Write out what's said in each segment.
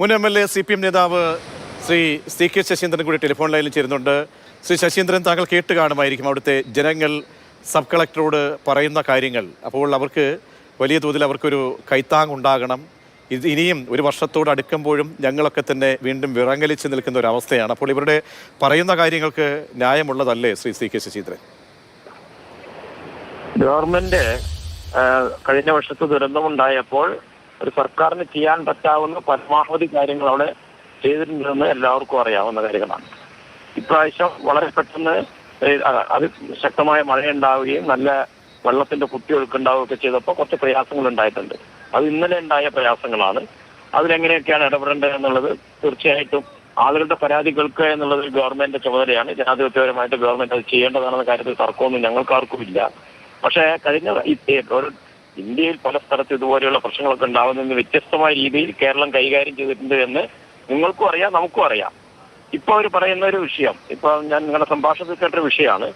മുൻ M L A C P M നേതാവ് Shri C K Saseendran കൂടി ടെലിഫോൺ ലൈനിൽ ചേരുന്നുണ്ട്. ശ്രീ ശശീന്ദ്രൻ താങ്കൾ കേട്ട് കാണുമായിരിക്കും അവിടുത്തെ ജനങ്ങൾ സബ് കളക്ടറോട് പറയുന്ന കാര്യങ്ങൾ. അപ്പോൾ അവർക്ക് വലിയ തോതിൽ അവർക്കൊരു കൈത്താങ് ഉണ്ടാകണം. ഇത് ഇനിയും ഒരു വർഷത്തോട് അടുക്കുമ്പോഴും ഞങ്ങളൊക്കെ തന്നെ വീണ്ടും വിറങ്ങലിച്ച് നിൽക്കുന്ന ഒരു അവസ്ഥയാണ്. അപ്പോൾ ഇവരുടെ പറയുന്ന കാര്യങ്ങൾക്ക് ന്യായമുള്ളതല്ലേ Shri C K Saseendran? Government കഴിഞ്ഞ വർഷത്തെ ദുരന്തമുണ്ടായപ്പോൾ ഒരു സർക്കാരിന് ചെയ്യാൻ പറ്റാവുന്ന പരമാവധി കാര്യങ്ങൾ അവിടെ ചെയ്തിട്ടുണ്ടെന്ന് എല്ലാവർക്കും അറിയാവുന്ന കാര്യങ്ങളാണ്. ഇപ്രാവശ്യം വളരെ പെട്ടെന്ന് അത് ശക്തമായ മഴയുണ്ടാവുകയും നല്ല വെള്ളത്തിന്റെ കുത്തിയൊഴുക്കുണ്ടാവുകയൊക്കെ ചെയ്തപ്പോൾ കുറച്ച് പ്രയാസങ്ങൾ ഉണ്ടായിട്ടുണ്ട്. അത് ഇന്നലെ ഉണ്ടായ പ്രയാസങ്ങളാണ്. അതിലെങ്ങനെയൊക്കെയാണ് ഇടപെടേണ്ടത് എന്നുള്ളത് തീർച്ചയായിട്ടും ആളുകളുടെ പരാതി കേൾക്കുക എന്നുള്ളത് ഗവൺമെന്റിന്റെ ചുമതലയാണ്. ജനാധിപത്യപരമായിട്ട് ഗവൺമെന്റ് അത് ചെയ്യേണ്ടതാണെന്ന കാര്യത്തിൽ തർക്കമൊന്നും ഞങ്ങൾക്കാർക്കും ഇല്ല പക്ഷേ കഴിഞ്ഞ ഒരു ഇന്ത്യയിൽ പല സ്ഥലത്ത് ഇതുപോലെയുള്ള പ്രശ്നങ്ങളൊക്കെ ഉണ്ടാകുന്നതിന് വ്യത്യസ്തമായ രീതിയിൽ കേരളം കൈകാര്യം ചെയ്തിട്ടുണ്ട് എന്ന് നിങ്ങൾക്കും അറിയാം നമുക്കും അറിയാം. ഇപ്പൊ അവർ പറയുന്ന ഒരു വിഷയം ഇപ്പൊ ഞാൻ നിങ്ങളുടെ സംഭാഷണത്തിൽ കേട്ട വിഷയമാണ്.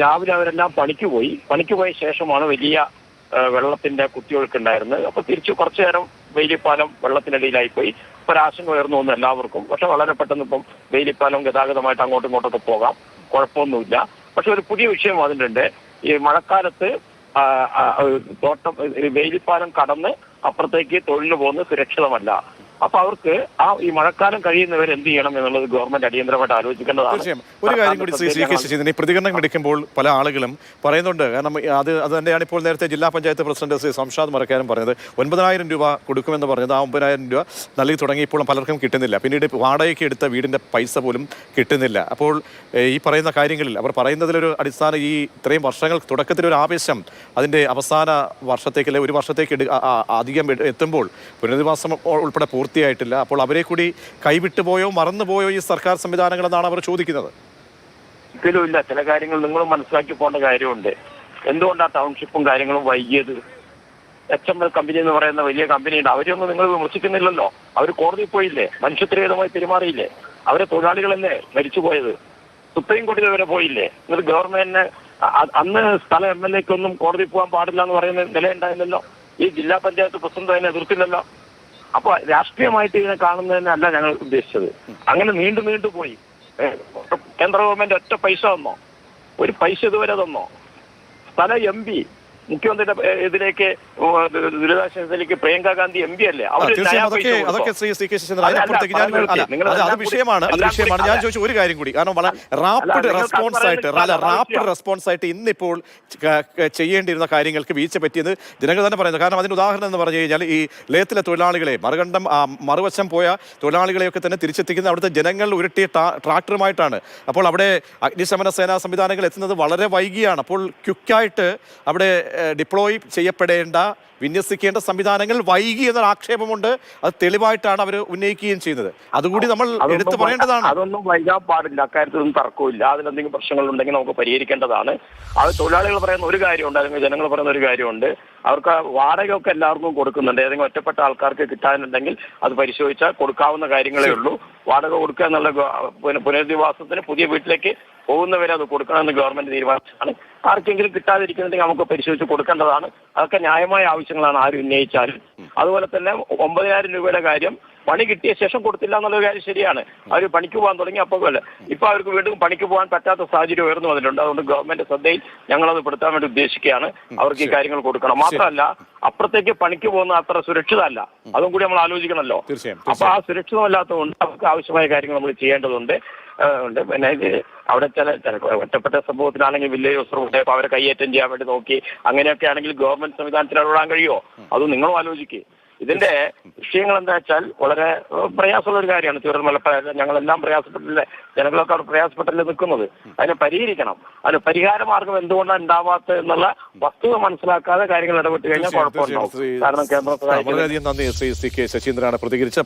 രാവിലെ അവരെല്ലാം പണിക്ക് പോയി. പണിക്ക് പോയ ശേഷമാണ് വലിയ വെള്ളത്തിന്റെ കുത്തിയൊഴുക്കുണ്ടായിരുന്നത് അപ്പൊ തിരിച്ചു കുറച്ചു നേരം വേലിപ്പാലം വെള്ളത്തിനടിയിലായിപ്പോയി. ഇപ്പൊ ആശങ്ക ഉയർന്നു വന്നു എല്ലാവർക്കും. പക്ഷെ വളരെ പെട്ടെന്ന് ഇപ്പം വേലിപ്പാലം ഗതാഗതമായിട്ട് അങ്ങോട്ടും ഇങ്ങോട്ടൊക്കെ പോകാം. കുഴപ്പമൊന്നുമില്ല. പക്ഷെ ഒരു പുതിയ വിഷയം വന്നിട്ടുണ്ട്. ഈ മഴക്കാലത്ത് തോട്ടം വേലിപ്പാലം കടന്ന് അപ്പുറത്തേക്ക് തൊഴിലിന് പോകുന്നത് സുരക്ഷിതമല്ല. അപ്പൊ അവർക്ക് ആ ഈ മഴക്കാലം കഴിയുന്നവർ എന്ത് ചെയ്യണം എന്നുള്ളത് ഗവൺമെന്റ് അടിയന്തരമായിട്ട് ആലോചിക്കേണ്ടതാണ്. തീർച്ചയായും. ഒരു കാര്യം കൂടി ശ്രീ ശ്രീ കെ ശശീന്ദ്രൻ ഈ പ്രതികരണം എടുക്കുമ്പോൾ പല ആളുകളും പറയുന്നുണ്ട്. കാരണം അത് അത് തന്നെയാണ് ഇപ്പോൾ നേരത്തെ ജില്ലാ പഞ്ചായത്ത് പ്രസിഡന്റ് ശ്രീ സംഷാദ് മറക്കാനും പറഞ്ഞത്. ഒൻപതിനായിരം രൂപ കൊടുക്കുമെന്ന് പറഞ്ഞത് ആ ഒമ്പതിനായിരം രൂപ നൽകി തുടങ്ങി ഇപ്പോൾ പലർക്കും കിട്ടുന്നില്ല. പിന്നീട് വാടകയ്ക്ക് എടുത്ത വീടിന്റെ പൈസ പോലും കിട്ടുന്നില്ല. അപ്പോൾ ഈ പറയുന്ന കാര്യങ്ങളിൽ അവർ പറയുന്നതിലൊരു അടിസ്ഥാന ഈ ഇത്രയും വർഷങ്ങൾ തുടക്കത്തിൽ ഒരു ആവേശം അതിന്റെ അവസാന വർഷത്തേക്ക് അല്ലെങ്കിൽ ഒരു വർഷത്തേക്ക് അധികം എത്തുമ്പോൾ പുനരധിവാസം ഉൾപ്പെടെ പൂർത്തിയായിട്ടില്ല അപ്പോൾ അവരെ കൂടി കൈവിട്ടു കൈവിട്ടുപോയോ മറന്നുപോയോ ഈ സർക്കാർ സംവിധാനങ്ങളെന്നാണ് അവർ ചോദിക്കുന്നത്? ഒരിക്കലും ഇല്ല. ചില കാര്യങ്ങൾ നിങ്ങൾ മനസ്സിലാക്കി പോകേണ്ട കാര്യമുണ്ട്. എന്തുകൊണ്ടാണ് ടൗൺഷിപ്പും കാര്യങ്ങളും വൈകിയത്? എച്ച് എം എൽ കമ്പനി എന്ന് പറയുന്ന വലിയ കമ്പനിയുണ്ട് അവരെയൊന്നും നിങ്ങൾ വിമർശിക്കുന്നില്ലല്ലോ. അവർ കോടതിയിൽ പോയില്ലേ? മനുഷ്യത്വരഹിതമായി പെരുമാറിയില്ലേ? അവരെ തൊഴിലാളികളല്ലേ മരിച്ചുപോയത്? സുപ്രീം കോടതി വരെ പോയില്ലേ? എന്നിട്ട് ഗവൺമെന്റിന് അന്ന് സ്ഥല എം എൽ എക്കൊന്നും കോടതി പോകാൻ പാടില്ല എന്ന് പറയുന്ന നിലയുണ്ടായില്ലല്ലോ? ഈ ജില്ലാ പഞ്ചായത്ത് പ്രസിഡന്റ് അതിനെ എതിർത്തില്ലല്ലോ? അപ്പൊ രാഷ്ട്രീയമായിട്ട് ഇതിനെ കാണുന്നതിനല്ല ഞങ്ങൾ ഉദ്ദേശിച്ചത്. അങ്ങനെ നീണ്ടു നീണ്ടു പോയി. കേന്ദ്ര ഗവൺമെന്റ് ഒറ്റ പൈസ തന്നോ? ഒരു പൈസ ഇതുവരെ തന്നോ? സ്ഥല എം പി. മുഖ്യമന്ത്രിയുടെ ഇതിലേക്ക് ദുരിതാശ്വാസത്തിലേക്ക് പ്രിയങ്ക ഗാന്ധി എം പി അല്ലേ? അതൊക്കെ? അതൊക്കെ ശ്രീ സി കെ ശശീന്ദ്രൻ അതിനപ്പുറത്തേക്ക് ഞാൻ അത് വിഷയമാണ് അത് വിഷയമാണ്. ഞാൻ ചോദിച്ച ഒരു കാര്യം കൂടി കാരണം വളരെ റാപ്പിഡ് റെസ്പോൺസ് ആയിട്ട് അല്ല റാപ്പിഡ് റെസ്പോൺസ് ആയിട്ട് ഇന്നിപ്പോൾ ചെയ്യേണ്ടിയിരുന്ന കാര്യങ്ങൾക്ക് വീഴ്ച പറ്റിയത് ജനങ്ങൾ തന്നെ പറയുന്നത് കാരണം അതിന് ഉദാഹരണം എന്ന് പറഞ്ഞു കഴിഞ്ഞാൽ ഈ ലയത്തിലെ തൊഴിലാളികളെ മറുകണ്ഠം മറുവശം പോയ തൊഴിലാളികളെയൊക്കെ തന്നെ തിരിച്ചെത്തിക്കുന്ന അവിടുത്തെ ജനങ്ങൾ ഉരുട്ടിയ ട്രാക്ടറുമായിട്ടാണ്. അപ്പോൾ അവിടെ അഗ്നിശമന സേനാ സംവിധാനങ്ങൾ എത്തുന്നത് വളരെ വൈകിയാണ്. അപ്പോൾ ക്വിക്കായിട്ട് അവിടെ ഡിപ്ലോയ് ചെയ്യപ്പെടേണ്ട വിന്യസിക്കേണ്ട സംവിധാനങ്ങൾ വൈകി എന്നൊരു ആക്ഷേപമുണ്ട്. അത് തെളിവായിട്ടാണ് അവർ ഉന്നയിക്കുകയും ചെയ്യുന്നത്. അതുകൂടി നമ്മൾ എടുത്തു പറയേണ്ടതാണ്. അതൊന്നും വൈകാൻ പാടില്ല. അക്കാര്യത്തിലൊന്നും തർക്കമില്ല അതിലെന്തെങ്കിലും പ്രശ്നങ്ങളുണ്ടെങ്കിൽ നമുക്ക് പരിഹരിക്കേണ്ടതാണ്. അത് തൊഴിലാളികൾ പറയുന്ന ഒരു കാര്യമുണ്ട് അല്ലെങ്കിൽ ജനങ്ങൾ പറയുന്ന ഒരു കാര്യമുണ്ട്. അവർക്ക് വാടകയൊക്കെ എല്ലാവർക്കും കൊടുക്കുന്നുണ്ട്. ഏതെങ്കിലും ഒറ്റപ്പെട്ട ആൾക്കാർക്ക് കിട്ടാനുണ്ടെങ്കിൽ അത് പരിശോധിച്ചാൽ കൊടുക്കാവുന്ന കാര്യങ്ങളേ ഉള്ളൂ. വാടക കൊടുക്കുക എന്നുള്ള പുനരധിവാസത്തിന് പുതിയ വീട്ടിലേക്ക് പോകുന്നവരെ അത് കൊടുക്കണമെന്ന് ഗവൺമെന്റ് തീരുമാനിച്ചതാണ് ആർക്കെങ്കിലും കിട്ടാതിരിക്കുന്നുണ്ടെങ്കിൽ നമുക്ക് പരിശോധിച്ച് കൊടുക്കേണ്ടതാണ്. അതൊക്കെ ന്യായമായ ആവശ്യങ്ങളാണ് ആരും ഉന്നയിച്ചാലും. അതുപോലെ തന്നെ ഒമ്പതിനായിരം രൂപയുടെ കാര്യം പണി കിട്ടിയ ശേഷം കൊടുത്തില്ല എന്നുള്ള കാര്യം ശരിയാണ്. അവർ പണിക്ക് പോകാൻ തുടങ്ങി അപ്പോൾ അല്ല ഇപ്പൊ അവർക്ക് വീണ്ടും പണിക്ക് പോകാൻ പറ്റാത്ത സാഹചര്യം ഉയർന്നു വന്നിട്ടുണ്ട്. അതുകൊണ്ട് ഗവൺമെന്റ് ശ്രദ്ധയിൽ ഞങ്ങൾ അത് പെടുത്താൻ വേണ്ടി ഉദ്ദേശിക്കുകയാണ്. അവർക്ക് ഈ കാര്യങ്ങൾ കൊടുക്കണം. മാത്രമല്ല അപ്പുറത്തേക്ക് പണിക്ക് പോകുന്ന അത്ര സുരക്ഷിതമല്ല. അതും കൂടി നമ്മൾ ആലോചിക്കണമല്ലോ. അപ്പൊ ആ സുരക്ഷിതമല്ലാത്തതുകൊണ്ട് അവർക്ക് ആവശ്യമായ കാര്യങ്ങൾ നമ്മൾ ചെയ്യേണ്ടതുണ്ട്. ഉണ്ട്. പിന്നെ ഇത് അവിടെ ചില ഒറ്റപ്പെട്ട സംഭവത്തിനാണെങ്കിൽ വില്ലേജ് ഓഫീസർ ഉണ്ട് അപ്പൊ അവരെ കൈയേറ്റം ചെയ്യാൻ വേണ്ടി നോക്കി. അങ്ങനെയൊക്കെ ആണെങ്കിൽ ഗവൺമെന്റ് സംവിധാനത്തിൽ ഇടപെടാൻ കഴിയുമോ? അത് നിങ്ങളും ആലോചിക്കുക ഇതിന്റെ വിഷയങ്ങൾ എന്താ വെച്ചാൽ വളരെ പ്രയാസമുള്ള ഒരു കാര്യമാണ് ചുരന്മല ഞങ്ങളെല്ലാം പ്രയാസപ്പെട്ടില്ലേ ജനങ്ങളൊക്കെ അവിടെ പ്രയാസപ്പെട്ടല്ലേ നിൽക്കുന്നത്. അതിനെ പരിഹരിക്കണം. അതിന് പരിഹാര മാർഗം എന്തുകൊണ്ടാണ് ഉണ്ടാവാത്തത് എന്നുള്ള വസ്തുത മനസ്സിലാക്കാതെ കാര്യങ്ങൾ ഇടപെട്ട് കഴിഞ്ഞാൽ കുഴപ്പമുണ്ടാവും. കാരണം കേന്ദ്ര വളരെയധികം നന്ദി. ശ്രീ സി കെ ശശീന്ദ്രനാണ് പ്രതികരിച്ചത്.